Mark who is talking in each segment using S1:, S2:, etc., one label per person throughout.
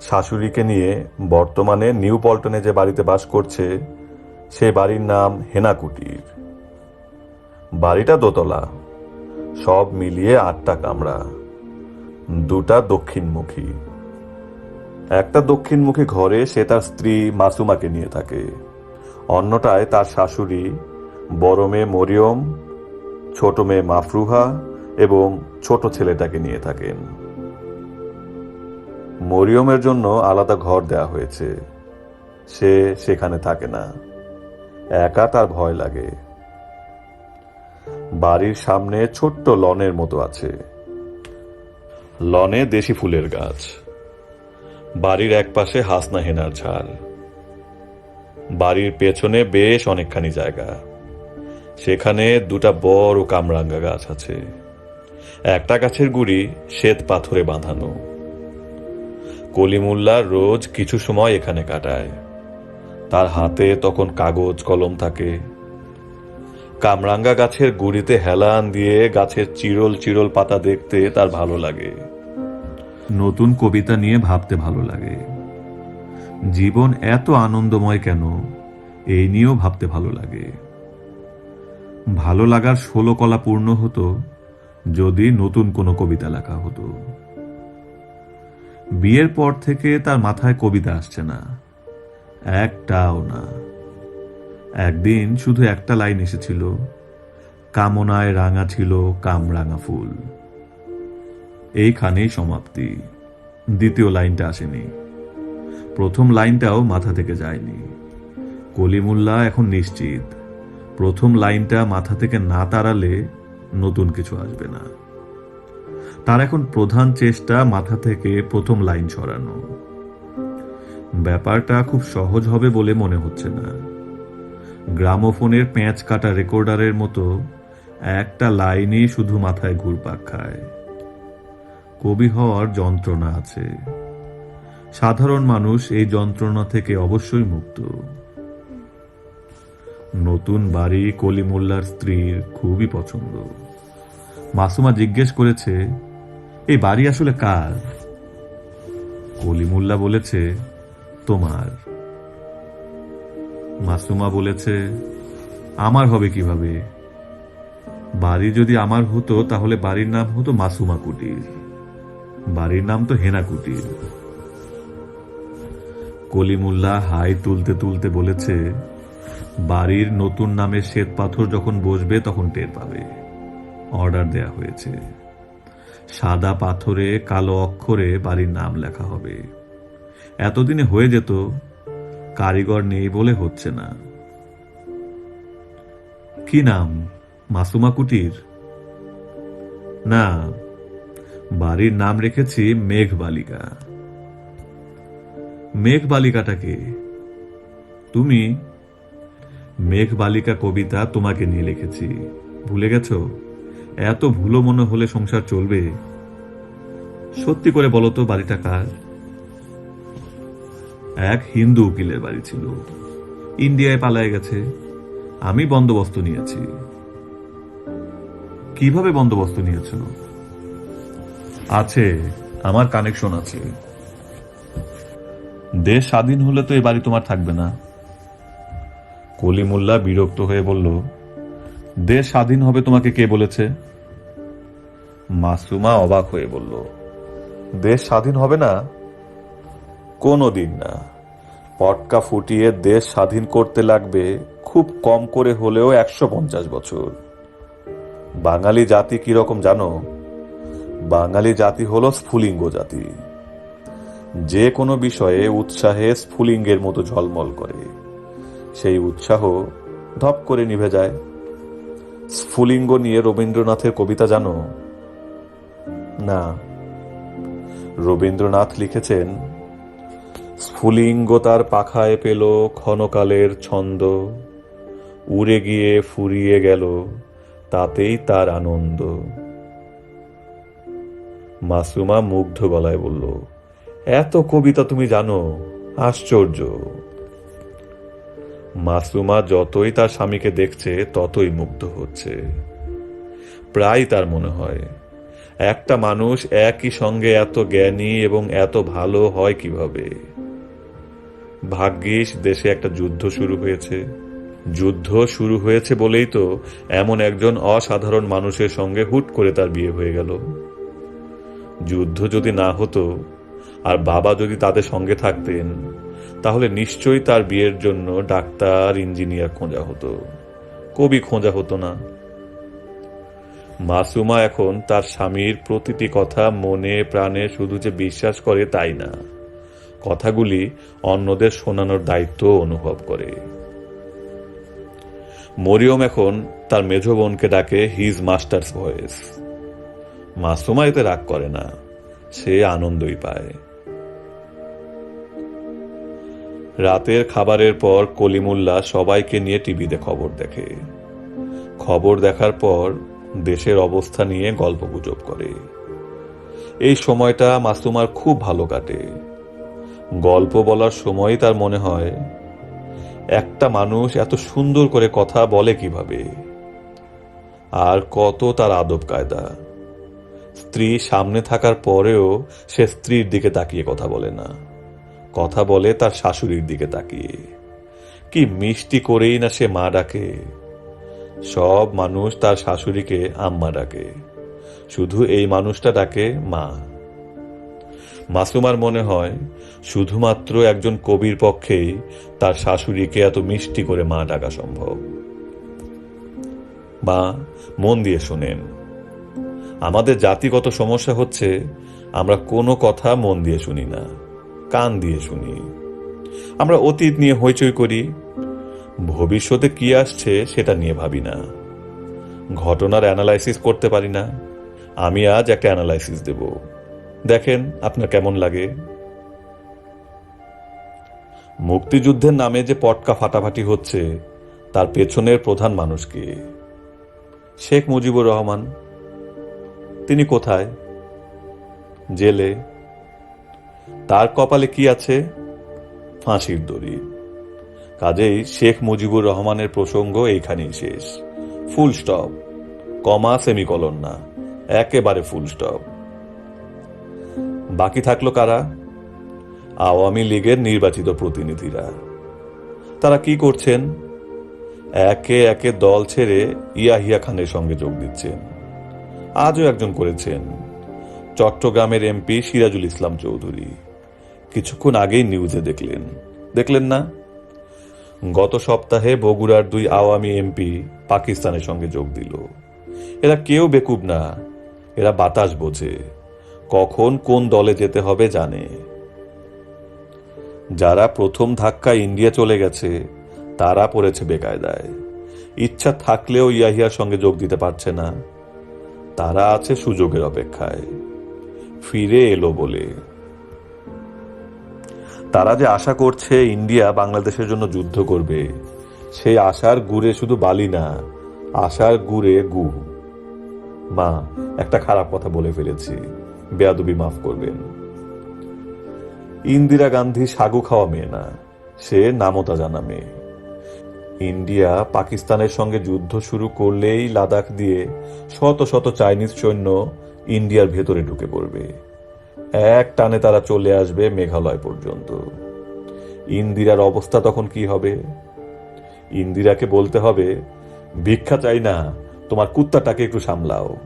S1: শাশুড়িকে নিয়ে বর্তমানে নিউ পল্টনে যে বাড়িতে বাস করছে সেই বাড়ির নাম হেনাকুটির। বাড়িটা দোতলা। সব মিলিয়ে আটটা কামরা। দুটা দক্ষিণমুখী। একটা দক্ষিণমুখী ঘরে সে তার স্ত্রী মাসুমাকে নিয়ে থাকে। অন্যটায় তার শাশুড়ি, বড় মেয়ে মরিয়ম, ছোট মেয়ে মাফরুহা এবং ছোট ছেলেটাকে নিয়ে থাকেন। মরিয়মের জন্য আলাদা ঘর দেয়া হয়েছে। সে সেখানে থাকে না। একা তার ভয় লাগে। বাড়ির সামনে ছোট্ট লনের মতো আছে। লনে দেশি ফুলের গাছ। বাড়ির একপাশে হাসনা হেনার ঝাড় বাড়ির পেছনে বেশ অনেকখানি জায়গা। সেখানে দুটা বড় কামরাঙ্গা গাছ আছে। একটা গাছের গুড়ি শ্বেত পাথরে বাঁধানো। কলিমুল্লা রোজ কিছু সময় এখানে কাটায়। তার হাতে তখন কাগজ কলম থাকে। কামরাঙ্গা গাছের গুড়িতে হেলান দিয়ে গাছের চিরল চিরল পাতা দেখতে তার ভালো লাগে। নতুন কবিতা নিয়ে ভাবতে ভালো লাগে। জীবন এত আনন্দময় কেন, এই নিয়েও ভাবতে ভালো লাগে। ভালো লাগার ষোলো কলা পূর্ণ হতো যদি নতুন কোনো কবিতা লেখা হতো। বিয়ের পর থেকে তার মাথায় কবিতা আসছে না। একটাও না। একদিন শুধু একটা লাইন এসেছিল, কামনায় রাঙা ছিল কামরাঙা ফুল। এইখানেই সমাপ্তি। দ্বিতীয় লাইনটা আসেনি। প্রথম লাইনটাও মাথা থেকে যায়নি। কলিমুল্লা এখন নিশ্চিত, প্রথম লাইনটা মাথা থেকে না তাড়ালে নতুন কিছু আসবে না। তার এখন প্রধান চেষ্টা মাথা থেকে প্রথম লাইন সরানো ব্যাপারটা খুব সহজ হবে বলে মনে হচ্ছে না। গ্রামোফোনের প্যাঁচ কাটা রেকর্ডারের মতো একটা লাইনে শুধু মাথায় ঘুরপাক খায়। কবি হওয়ার যন্ত্রণা আছে। সাধারণ মানুষ এই যন্ত্রণা থেকে অবশ্যই মুক্ত। নতুন বাড়ি কলিমুল্লার স্ত্রীর খুবই পছন্দ। মাসুমা জিজ্ঞেস করেছে এই বাড়ি আসলে কার? কলিমুল্লা বলেছে, তোমার। মাসুমা বলেছে, আমার হবে কীভাবে? বাড়ি যদি আমার হতো, তাহলে বাড়ির নাম হতো মাসুমা কুটির। বাড়ির নাম তো হেনা কুটির। কলিমুল্লা হাই তুলতে তুলতে বলেছে, বাড়ির নতুন নামে শ্বেত পাথর যখন বসবে, তখন টের পাবে। অর্ডার দেয়া হয়েছে। সাদা পাথরে কালো অক্ষরে বাড়ির নাম লেখা হবে। এতদিনে হয়ে যেত, কারিগর নেই বলে হচ্ছে না। কি নাম? মাসুমা কুটির? না, বাড়ির নাম রেখেছি মেঘ বালিকা মেঘ বালিকাটাকে তুমি? মেঘ বালিকা কবিতা তোমাকে নিয়ে লিখেছি। ভুলে গেছো? এত ভুলো মনে হলে সংসার চলবে? সত্যি করে বলো তো, বাড়িটা কার? এক হিন্দু উকিলের বাড়ি ছিল। ইন্ডিয়ায় পালায় গেছে। আমি বন্দোবস্ত নিয়েছি। কীভাবে বন্দোবস্ত নিয়েছ? আছে, আমার কানেকশন আছে। দেশ স্বাধীন হলে তো এ বাড়ি তোমার থাকবে না। কলিমুল্লাহ বিরক্ত হয়ে বলল দেশ স্বাধীন হবে তোমাকে কে বলেছে? মাসুমা অবাক হয়ে বলল, দেশ স্বাধীন হবে না? কোনো দিন না। পটকা ফুটিয়ে দেশ স্বাধীন করতে লাগবে খুব কম করে হলেও একশো পঞ্চাশ বছর। বাঙালি জাতি কীরকম জানো? বাঙালি জাতি হলো স্ফুলিঙ্গ জাতি। যে কোনো বিষয়ে উৎসাহে স্ফুলিঙ্গের মতো ঝলমল করে। সেই উৎসাহ ধপ করে নিভে যায়। স্ফুলিঙ্গ নিয়ে রবীন্দ্রনাথের কবিতা জানো? না। রবীন্দ্রনাথ লিখেছেন, স্ফুলিঙ্গ তার পাখায় পেল ক্ষণকালের ছন্দ, উড়ে গিয়ে ফুরিয়ে গেল তাতেই তার আনন্দ। মাসুমা মুগ্ধ গলায় বলল, এত কবিতা তুমি জানো, আশ্চর্য। মাসুমা যতই তার স্বামীকে দেখছে, ততই মুগ্ধ হচ্ছে। প্রায় তার মনে হয়, একটা মানুষ একই সঙ্গে এত জ্ঞানী এবং এত ভালো হয় কীভাবে? ভাগ্যিস দেশে একটা যুদ্ধ শুরু হয়েছে। যুদ্ধ শুরু হয়েছে বলেই তো এমন একজন অসাধারণ মানুষের সঙ্গে হুট করে তার বিয়ে হয়ে গেল। যুদ্ধ যদি না হতো, আর বাবা যদি তাদের সঙ্গে থাকতেন তাহলে নিশ্চয়ই তার বিয়ের জন্য ডাক্তার, ইঞ্জিনিয়ার খোঁজা হতো। কবি খোঁজা হতো না। মাসুমা এখন তার স্বামীর প্রতিটি কথা মনে প্রাণে শুধু যে বিশ্বাস করে তাই না। কথাগুলি অন্যদের শোনানোর দায়িত্ব অনুভব করে। মরিয়ম এখন তার মেজ বোনকে ডাকে হিজ মাস্টার্স ভয়েস মাসুমা এতে রাগ করে না। সে আনন্দই পায়। রাতের খাবারের পর কলিমুল্লা সবাইকে নিয়ে টিভিতে খবর দেখে। খবর দেখার পর দেশের অবস্থা নিয়ে গল্প গুজব করে। এই সময়টা মাসুমার খুব ভালো কাটে। গল্প বলার সময় তার মনে হয়, একটা মানুষ এত সুন্দর করে কথা বলে কীভাবে? আর কত তার আদব কায়দা। স্ত্রী সামনে থাকার পরেও সে স্ত্রীর দিকে তাকিয়ে কথা বলে না। কথা বলে তার শাশুড়ির দিকে তাকিয়ে। কি মিষ্টি করেই না সে মা ডাকে। সব মানুষ তার শাশুড়িকে আম্মা ডাকে। শুধু এই মানুষটা ডাকে মা। মাসুমার মনে হয়, শুধুমাত্র একজন কবির পক্ষেই তার শাশুড়িকে এত মিষ্টি করে মা ডাকা সম্ভব। মা, মন দিয়ে শোনেন। আমাদের জাতিগত সমস্যা হচ্ছে, আমরা কোনো কথা মন দিয়ে শুনি না। কান দিয়ে শুনি। আমরা অতীত নিয়ে হইচই করি। ভবিষ্যতে কি আসছে সেটা নিয়ে ভাবি না। ঘটনার অ্যানালাইসিস করতে পারি না। আমি আজ একটা অ্যানালাইসিস দেব। দেখেন আপনার কেমন লাগে। মুক্তিযুদ্ধের নামে যে পটকা ফাটাফাটি হচ্ছে, তার পেছনের প্রধান মানুষকে শেখ মুজিবুর রহমান। তিনি কোথায়? জেলে। তার কপালে কি আছে? ফাঁসির দড়ি। কাজেই শেখ মুজিবুর রহমানের প্রসঙ্গ এইখানেই শেষ। Full stop. কমা সেমিকলন না একেবারে ফুল স্টপ। বাকি থাকল কারা? আওয়ামী লীগের নির্বাচিত প্রতিনিধিরা। তারা কি করছেন? একে একে দল ছেড়ে ইয়াহিয়া খানের সঙ্গে যোগ দিচ্ছেন। আজও একজন করেছেন। চট্টগ্রামের এমপি সিরাজুল ইসলাম চৌধুরী। কিছুক্ষণ আগেই নিউজে দেখলেন। দেখলেন না? গত সপ্তাহে বগুড়ার দুই আওয়ামী এমপি পাকিস্তানের সঙ্গে যোগ দিল। এরা কেউ বেকুব না, এরা বাতাস বোঝে। কখন কোন দলে যেতে হবে জানে। যারা প্রথম ধাক্কা ইন্ডিয়া চলে গেছে, তারা পড়েছে বেকায়দায়। ইচ্ছা থাকলেও ইয়াহিয়ার সঙ্গে যোগ দিতে পারছে না। তারা আছে সুযোগের অপেক্ষায়। ফিরে এলো বলে। তারা যে আশা করছে ইন্ডিয়া বাংলাদেশের জন্য যুদ্ধ করবে, সেই আশার গুড়ে শুধু বালি না, আশার গুড়ে গু। মা, একটা খারাপ কথা বলে ফেলেছি। বেয়াদবি মাফ করবেন। ইন্দিরা গান্ধী সাগু খাওয়া মেয়ে না, সে নামতা জানা মেয়ে। ইন্ডিয়া পাকিস্তানের সঙ্গে যুদ্ধ শুরু করলেই লাদাখ দিয়ে শত শত চাইনিজ সৈন্য ইন্ডিয়ার ভেতরে ঢুকে পড়বে। এক টানে তারা চলে আসবে মেঘালয় পর্যন্ত। ইন্দিরার অবস্থা তখন কি হবে? ইন্দিরাকে বলতে হবে, ভিক্ষা চাই না, তোমার কুত্তাটাকে একটু সামলাও।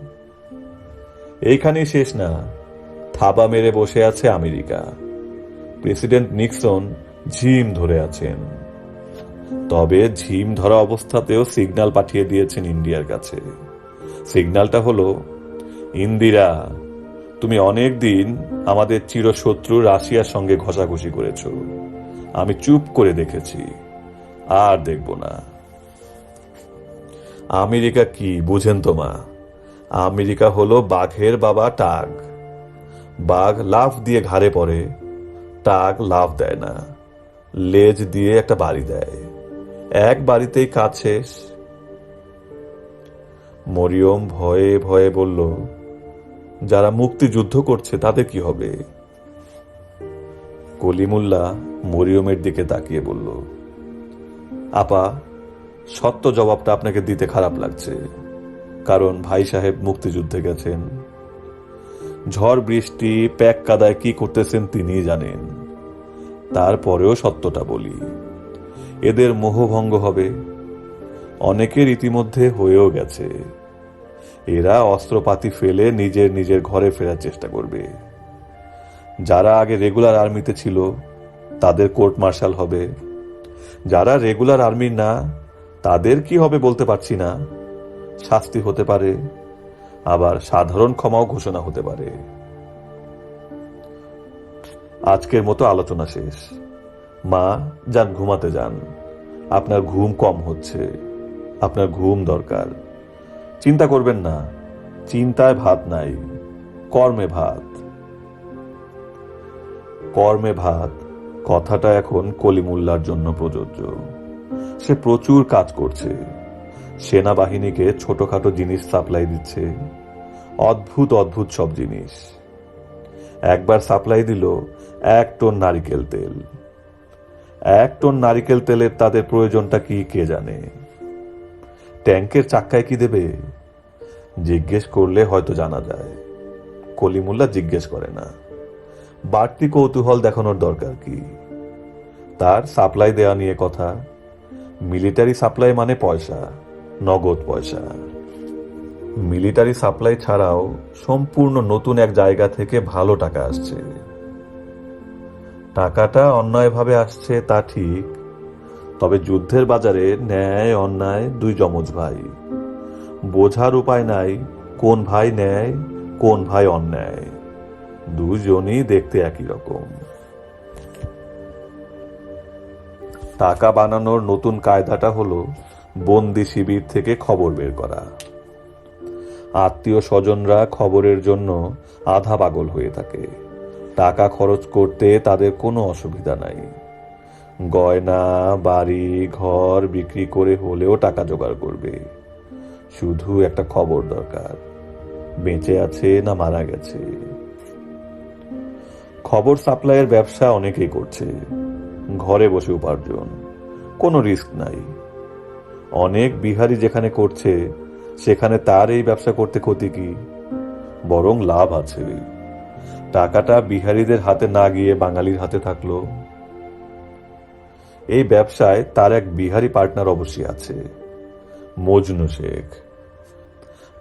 S1: এইখানেই শেষ না। থাবা মেরে বসে আছে আমেরিকা। প্রেসিডেন্ট নিক্সন ঝিম ধরে আছেন। তবে ঝিম ধরা অবস্থাতেও সিগনাল পাঠিয়ে দিয়েছেন ইন্ডিয়ার কাছে। সিগনালটা হলো, ইন্দিরা তুমি অনেক দিন আমাদের চিরশত্রু রাশিয়ার সঙ্গে ঘষাঘষি করেছ। আমি চুপ করে দেখেছি। আর দেখব না। আমেরিকা কি, বুঝেন তো মা। আমেরিকা হলো বাঘের বাবা টাগ। বাঘ লাফ দিয়ে ঘাড়ে পড়ে টাক লাভ দেয় না। লেজ দিয়ে একটা বাড়ি দেয়। এক বাড়িতেই কাজ শেষ। মরিয়ম ভয়ে ভয়ে বলল যারা মুক্তিযুদ্ধ করছে, তাদের কি হবে? কলিমুল্লা মরিয়মের দিকে তাকিয়ে বলল, আপা, সত্য জবাবটা আপনাকে দিতে খারাপ লাগছে। কারণ ভাই সাহেব মুক্তিযুদ্ধে গেছেন। ঝড়, বৃষ্টি, প্যাক কাদায় কি করতেছেন তিনিই জানেন। তারপরেও সত্যটা বলি, এদের মোহভঙ্গ হবে। অনেকের ইতিমধ্যে হয়েও গেছে। এরা অস্ত্রপাতি ফেলে নিজের নিজের ঘরে ফেরার চেষ্টা করবে। যারা আগে রেগুলার আর্মিতে ছিল, তাদের কোর্ট মার্শাল হবে। যারা রেগুলার আর্মির না, তাদের কি হবে বলতে পারছি না। শাস্তি হতে পারে, আবার সাধারণ ক্ষমাও ঘোষণা হতে পারে। আজকের মতো আলোচনা শেষ। মা, যান, ঘুমাতে যান। আপনার ঘুম কম হচ্ছে। আপনার ঘুম দরকার। চিন্তা করবেন না, চিন্তায় ভাত নাই, কর্মে ভাত। কর্মে ভাত, কথাটা এখন কলিমুল্লার জন্য প্রযোজ্য। সে প্রচুর কাজ করছে। সেনাবাহিনীকে ছোটখাটো জিনিস সাপ্লাই দিচ্ছে। অদ্ভুত অদ্ভুত সব জিনিস। একবার সাপ্লাই দিল এক টন নারিকেল তেল। এক টন নারিকেল তেলের তাদের প্রয়োজনটা কি, কে জানে? ট্যাঙ্কের চাক্কায় কি দেবে? জিজ্ঞেস করলে হয়তো জানা যায়। কলিমুল্লা জিজ্ঞেস করে না। বাড়তি কৌতূহল দেখানোর দরকার কি? তার সাপ্লাই দেয়া নিয়ে কথা। মিলিটারি সাপ্লাই মানে পয়সা, নগদ পয়সা। মিলিটারি সাপ্লাই ছাড়াও সম্পূর্ণ নতুন এক জায়গা থেকে ভালো টাকা আসছে। টাকাটা অন্যায়ভাবে আসছে তা ঠিক তবে যুদ্ধের বাজারে ন্যায়, অন্যায় দুই যমজ ভাই। বোঝার উপায় নাই কোন ভাই ন্যায়, কোন ভাই অন্যায়। দুজনই দেখতে একই রকম। টাকা বানানোর নতুন কায়দাটা হলো বন্দি শিবির থেকে খবর বের করা। আত্মীয় স্বজনরা খবরের জন্য আধা পাগল হয়ে থাকে। টাকা খরচ করতে তাদের কোনো অসুবিধা নাই। গয়না, বাড়ি, ঘর বিক্রি করে হলেও টাকা জোগাড় করবে। শুধু একটা খবর দরকার, বেঁচে আছে না মারা গেছে? খবর সাপ্লাইয়ের ব্যবসা অনেকেই করছে। ঘরে বসে উপার্জন, কোনো রিস্ক নাই। অনেক বিহারি যেখানে করছে, সেখানে তার এই ব্যবসা করতে ক্ষতি কি? বরং লাভ আছে। টাকাটা বিহারিদের হাতে না গিয়ে বাঙালির হাতে থাকল। এই ব্যবসায় তার এক বিহারি পার্টনার অবশ্যই আছে। মজনু শেখ।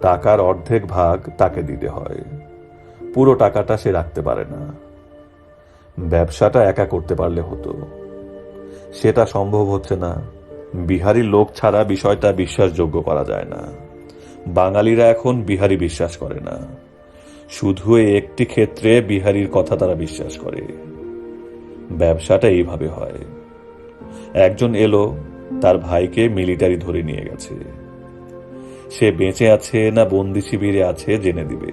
S1: টাকার অর্ধেক ভাগ তাকে দিতে হয়। পুরো টাকাটা সে রাখতে পারে না। ব্যবসাটা একা করতে পারলে হতো। সেটা সম্ভব হচ্ছে না। বিহারি লোক ছাড়া বিষয়টা বিশ্বাসযোগ্য করা যায় না। বাঙালিরা এখন বিহারি বিশ্বাস করে না। শুধু একটি ক্ষেত্রে বিহারির কথা তারা বিশ্বাস করে। ব্যবসাটা এইভাবে হয়। একজন এলো, তার ভাইকে মিলিটারি ধরে নিয়ে গেছে। সে বেঁচে আছে না বন্দি শিবিরে আছে জেনে দিবে।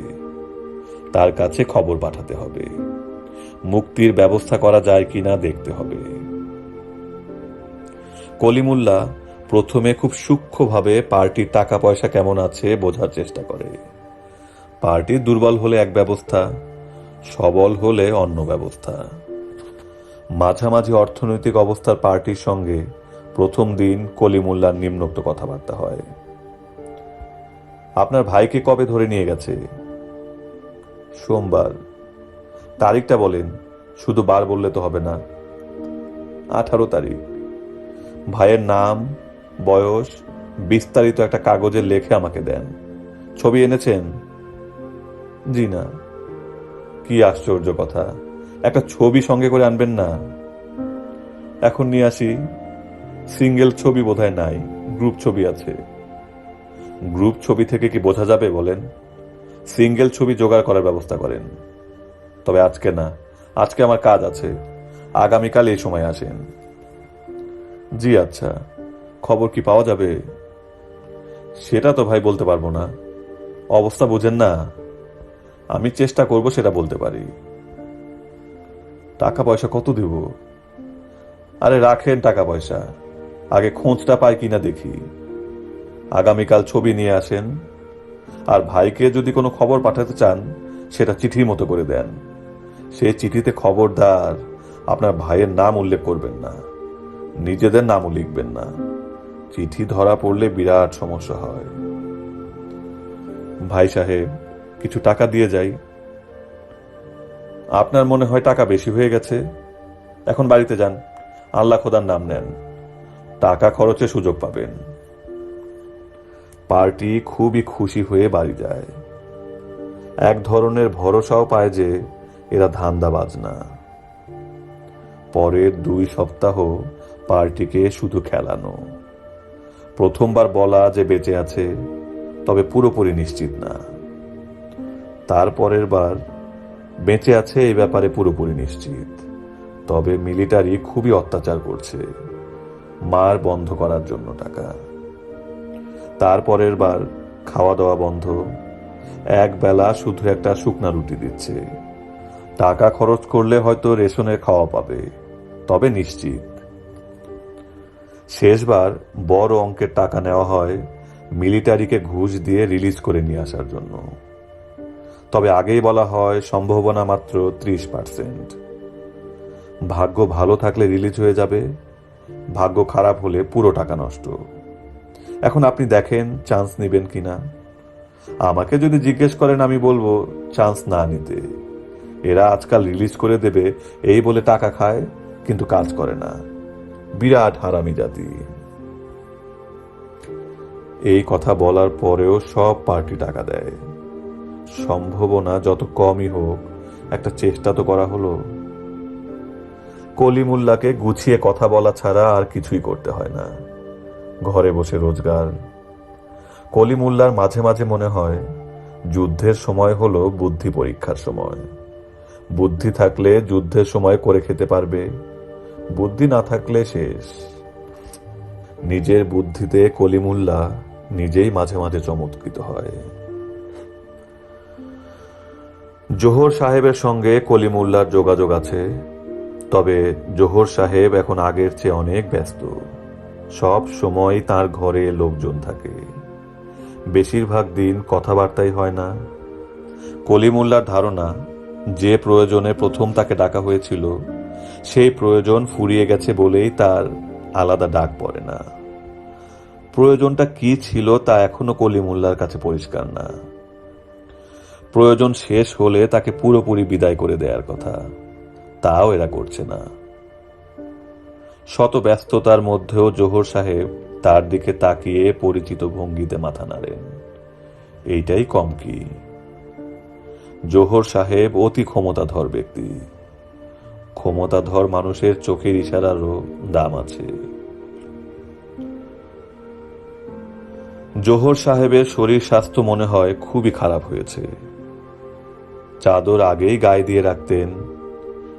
S1: তার কাছে খবর পাঠাতে হবে। মুক্তির ব্যবস্থা করা যায় কিনা দেখতে হবে। কলিমুল্লা প্রথমে খুব সূক্ষ্মভাবে পার্টির টাকা পয়সা কেমন আছে বোঝার চেষ্টা করে। পার্টি দুর্বল হলে এক ব্যবস্থা, সবল হলে অন্য ব্যবস্থা। মাঝামাঝি অর্থনৈতিক অবস্থার পার্টির সঙ্গে প্রথম দিন কলিমুল্লার নিম্নোক্ত কথাবার্তা হয়। আপনার ভাইকে কবে ধরে নিয়ে গেছে? সোমবার। তারিখটা বলেন, শুধু বার বললে তো হবে না। আঠারো তারিখ। ভাইয়ের নাম, বয়স, বিস্তারিত একটা কাগজে লেখে আমাকে দেন। ছবি এনেছেন? জি না। কি আশ্চর্য কথা। একটা ছবি সঙ্গে করে আনবেন না। এখন নিয়ে আসি, সিঙ্গেল ছবি বোধহয় নাই, গ্রুপ ছবি আছে। গ্রুপ ছবি থেকে কি বোঝা যাবে, বলেন? সিঙ্গেল ছবি জোগাড় করার ব্যবস্থা করেন। তবে আজকে না, আজকে আমার কাজ আছে। আগামীকাল এই সময় আসেন। জি আচ্ছা। খবর কি পাওয়া যাবে? সেটা তো ভাই বলতে পারব না। অবস্থা বুঝেন না। আমি চেষ্টা করব সেটা বলতে পারি। টাকা পয়সা কত দেব? আরে রাখেন টাকা পয়সা আগে খোঁজটা পাই কিনা দেখি। আগামীকাল ছবি নিয়ে আসেন। আর ভাইকে যদি কোনো খবর পাঠাতে চান, সেটা চিঠির মতো করে দেন। সেই চিঠিতে খবরদার। আপনার ভাইয়ের নাম উল্লেখ করবেন না। নিজেদের নামও লিখবেন না। চিঠি ধরা পড়লে বিরাট সমস্যা হয়। ভাই সাহেব, কিছু টাকা দিয়ে যাই। আপনার মনে হয় টাকা বেশি হয়ে গেছে? এখন বাড়িতে যান। আল্লাহ খোদার নাম নেন। টাকা খরচে সুযোগ পাবেন। পার্টি খুবই খুশি হয়ে বাড়ি যায়। এক ধরনের ভরসাও পায় যে এরা ধান্দাবাজ না পরের দুই সপ্তাহ পার্টিকে শুধু খেলানো। প্রথমবার বলা যে বেঁচে আছে, তবে পুরোপুরি নিশ্চিত না। তারপরের বার বেঁচে আছে এই ব্যাপারে পুরোপুরি নিশ্চিত। তবে মিলিটারি খুবই অত্যাচার করছে। মার বন্ধ করার জন্য টাকা। তারপরের বার খাওয়া দাওয়া বন্ধ। এক বেলা শুধু একটা শুকনা রুটি দিচ্ছে। টাকা খরচ করলে হয়তো রেশনের খাওয়া পাবে। তবে নিশ্চিত। শেষবার বড় অঙ্কের টাকা নেওয়া হয় মিলিটারিকে ঘুষ দিয়ে রিলিজ করে নিয়ে আসার জন্য। তবে আগেই বলা হয় সম্ভাবনা মাত্র ত্রিশ পার্সেন্ট। ভাগ্য ভালো থাকলে রিলিজ হয়ে যাবে, ভাগ্য খারাপ হলে পুরো টাকা নষ্ট। এখন আপনি দেখেন চান্স নেবেন কি না আমাকে যদি জিজ্ঞেস করেন, আমি বলব চান্স না নিতে। এরা আজকাল রিলিজ করে দেবে, এই বলে টাকা খায়, কিন্তু কাজ করে না। বিরাট হারামি জাতি। এই কথা বলার পরেও সব পার্টি টাকা দেয়। সম্ভাবনা যত কমই হোক, একটা চেষ্টা তো করা হলো। কলিমুল্লাকে গুছিয়ে কথা বলা ছাড়া আর কিছুই করতে হয় না। ঘরে বসে রোজগার। কলিমুল্লার মাঝে মাঝে মনে হয়, যুদ্ধের সময় হলো বুদ্ধি পরীক্ষার সময়। বুদ্ধি থাকলে যুদ্ধের সময় করে খেতে পারবে। বুদ্ধি না থাকলে শেষ। নিজের বুদ্ধিতে কলিমুল্লা নিজেই মাঝে মাঝে চমৎকৃত হয়। জোহর সাহেবের সঙ্গে কলিমুল্লার যোগাযোগ আছে, তবে জোহর সাহেব এখন আগের চেয়ে অনেক ব্যস্ত। সব সময় তার ঘরে লোকজন থাকে। বেশিরভাগ দিন কথাবার্তাই হয় না। কলিমুল্লার ধারণা, যে প্রয়োজনে প্রথম তাকে ডাকা হয়েছিল, সেই প্রয়োজন ফুরিয়ে গেছে বলেই তার আলাদা ডাক পড়ে না। প্রয়োজনটা কি ছিল তা এখনও কলিমুল্লার কাছে পরিষ্কার না। প্রয়োজন শেষ হলে তাকে পুরোপুরি বিদায় করে দেওয়ার কথা। তাও এরা করছে না। শত ব্যস্ততার মধ্যেও জোহর সাহেব তার দিকে তাকিয়ে পরিচিত ভঙ্গিতে মাথা নাড়েন। এইটাই কম কি? জোহর সাহেব অতি ক্ষমতাধর ব্যক্তি। ক্ষমতাধর মানুষের চোখের ইশারারও দাম আছে। জোহর সাহেবের শরীর স্বাস্থ্য মনে হয় খুবই খারাপ হয়েছে। চাদর আগেই গায়ে দিয়ে রাখতেন।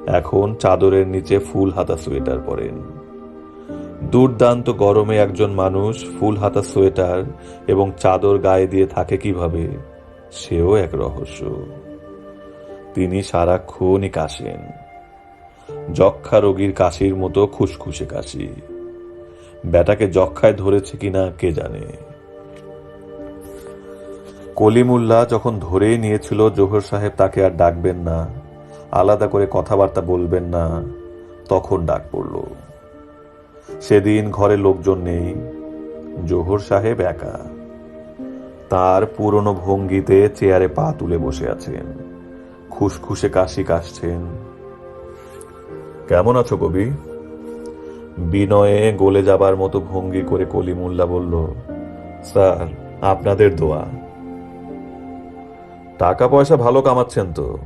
S1: এখন চাদরের নিচে ফুল হাতা সোয়েটার পরেন। দুর্দান্ত গরমে একজন মানুষ ফুল হাতা সোয়েটার এবং চাদর গায়ে দিয়ে থাকে কীভাবে, সেও এক রহস্য। তিনি সারাক্ষণই কাশেন যক্ষা রোগীর কাশির মতো খুসখুসে কাশি। ব্যাটাকে যক্ষায় ধরেছে কিনা কে জানে। কলিমুল্লাহ যখন ধরেই নিয়েছিল, জোহর সাহেব তাকে আর ডাকবেন না। আলাদা করে কথাবার্তা বলবেন না। তখন ডাক পড়ল। সেদিন ঘরে লোকজন নেই। জোহর সাহেব একা। তার পুরনো ভঙ্গিতে চেয়ারে পা তুলে বসে আছেন। খুসখুসে কাশি কাশছেন। কেমন আছো কবি? বিনয়ে গলে যাবার মতো ভঙ্গি করে কলিমুল্লা বলল, স্যার, আপনাদের দোয়া। টাকা পয়সা ভালো কামাচ্ছেন তো।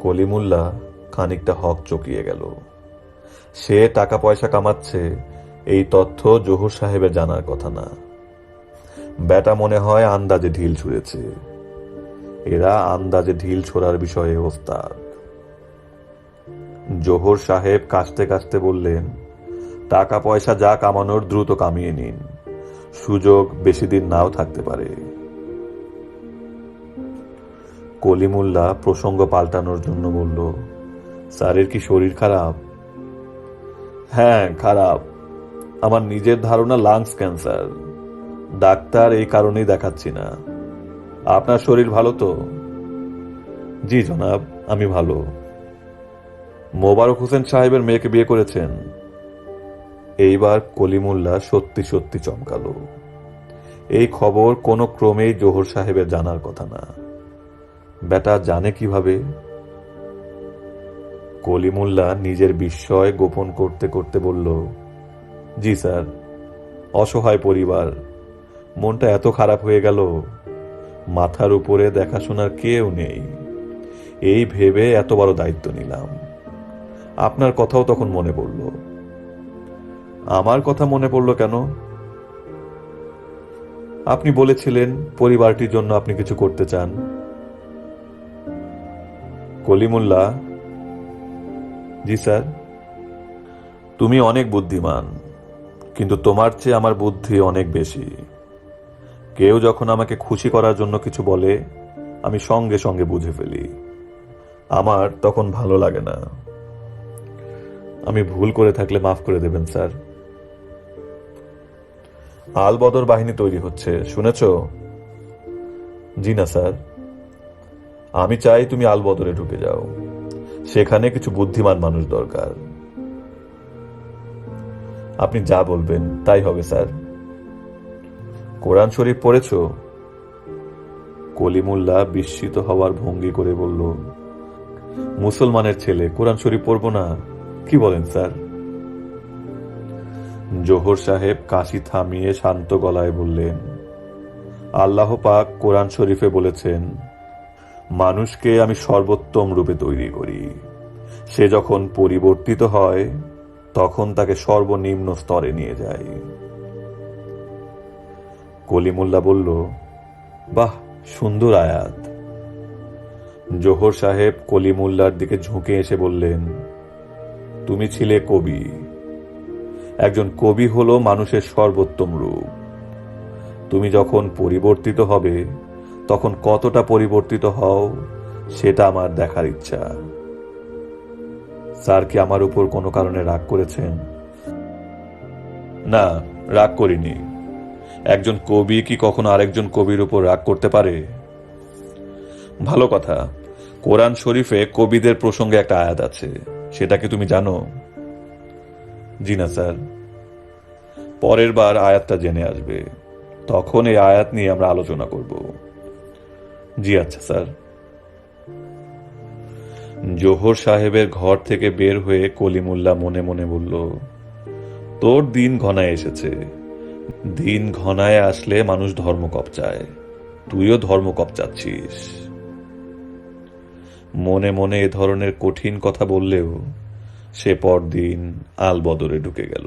S1: কলিমুল্লা খানিকটা হক চকিয়ে গেল। সে টাকা পয়সা কামাচ্ছে, এই তথ্য জহুর সাহেবের জানার কথা না। ব্যাটা মনে হয় আন্দাজে ঢিল ছুঁড়েছে। এরা আন্দাজে ঢিল ছোড়ার বিষয়ে ওস্তাদ। জোহর সাহেব কাশতে কাশতে বললেন টাকা পয়সা যা কামানোর দ্রুত কামিয়ে নিন। সুযোগ বেশি দিন নাও থাকতে পারে। কলিমুল্লা প্রসঙ্গ পাল্টানোর জন্য বলল, স্যারের কি শরীর খারাপ? হ্যাঁ খারাপ। আমার নিজের ধারণা লাংস ক্যান্সার ডাক্তার এই কারণেই দেখাচ্ছি না। আপনার শরীর ভালো তো? জি জনাব, আমি ভালো। মোবারক হোসেন সাহেবের মেয়েকে বিয়ে করেছেন। এইবার কলিমুল্লাহ সত্যি সত্যি চমকালো। এই খবর কোনো ক্রমেই জোহর সাহেবের জানার কথা না। বেটা জানে কীভাবে? কলিমুল্লাহ নিজের বিস্ময় গোপন করতে করতে বলল, জি স্যার, অসহায় পরিবার, মনটা এত খারাপ হয়ে গেল, মাথার উপরে দেখাশোনার কেউ নেই। এই ভেবে এত বড় দায়িত্ব নিলাম। আপনার কথাও তখন মনে পড়ল। আমার কথা মনে পড়ল কেন? আপনি বলেছিলেন পরিবারটির জন্য আপনি কিছু করতে চান। কলিমুল্লাহ। জি, স্যার। তুমি অনেক বুদ্ধিমান, কিন্তু তোমার চেয়ে আমার বুদ্ধি অনেক বেশি। কেউ যখন আমাকে খুশি করার জন্য কিছু বলে, আমি সঙ্গে সঙ্গে বুঝে ফেলি। আমার তখন ভালো লাগে না। আমি ভুল করে থাকলে মাফ করে দেবেন, স্যার। আলবদর বাহিনী তৈরি হচ্ছে, শুনেছ? জি না, স্যার। আমি চাই তুমি আলবদরে ঢুকে যাও। সেখানে কিছু বুদ্ধিমান মানুষ দরকার। আপনি যা বলবেন, তাই হবে, স্যার। কোরআন শরীফ পড়েছ? কলিমুল্লাহ বিস্মিত হওয়ার ভঙ্গি করে বলল, মুসলমানের ছেলে, কোরআন শরীফ পড়ব না। কি বলেন, স্যার? জোহর সাহেব কাশি থামিয়ে শান্ত গলায় বললেন, আল্লাহ পাক কোরআন শরীফে বলেছেন মানুষকে আমি সর্বোত্তম রূপে তৈরি করি। সে যখন পরিবর্তিত হয়, তখন তাকে সর্বনিম্ন স্তরে নিয়ে যায় কলিমুল্লাহ বলল, বাহ, সুন্দর আয়াত। জোহর সাহেব কলিমুল্লার দিকে ঝুঁকে এসে বললেন, তুমি ছিলে কবি। একজন কবি হলো মানুষের সর্বোত্তম রূপ। তুমি যখন পরিবর্তিত হবে তখন কতটা পরিবর্তিত হও, সেটা আমার দেখার ইচ্ছা। স্যার কি আমার উপর কোনো কারণে রাগ করেছেন? না, রাগ করিনি। একজন কবি কি কখনো আরেকজন কবির উপর রাগ করতে পারে? ভালো কথা। কোরআন শরীফে কবিদের প্রসঙ্গে একটা আয়াত আছে, সেটা কি তুমি জানো? জি না, স্যার। পরের বার আয়াতটা জেনে আসবে। তখন এই আয়াত নিয়ে আমরা আলোচনা করব। জি আচ্ছা স্যার। জোহর সাহেবের ঘর থেকে বের হয়ে কলিমুল্লা মনে মনে বলল, তোর দিন ঘনায় এসেছে। দিন ঘনায় আসলে মানুষ ধর্ম কপচায় তুইও ধর্ম কপচাচ্ছিস মনে মনে এ ধরনের কঠিন কথা বললেও সে পরদিন আলবদরে ঢুকে গেল।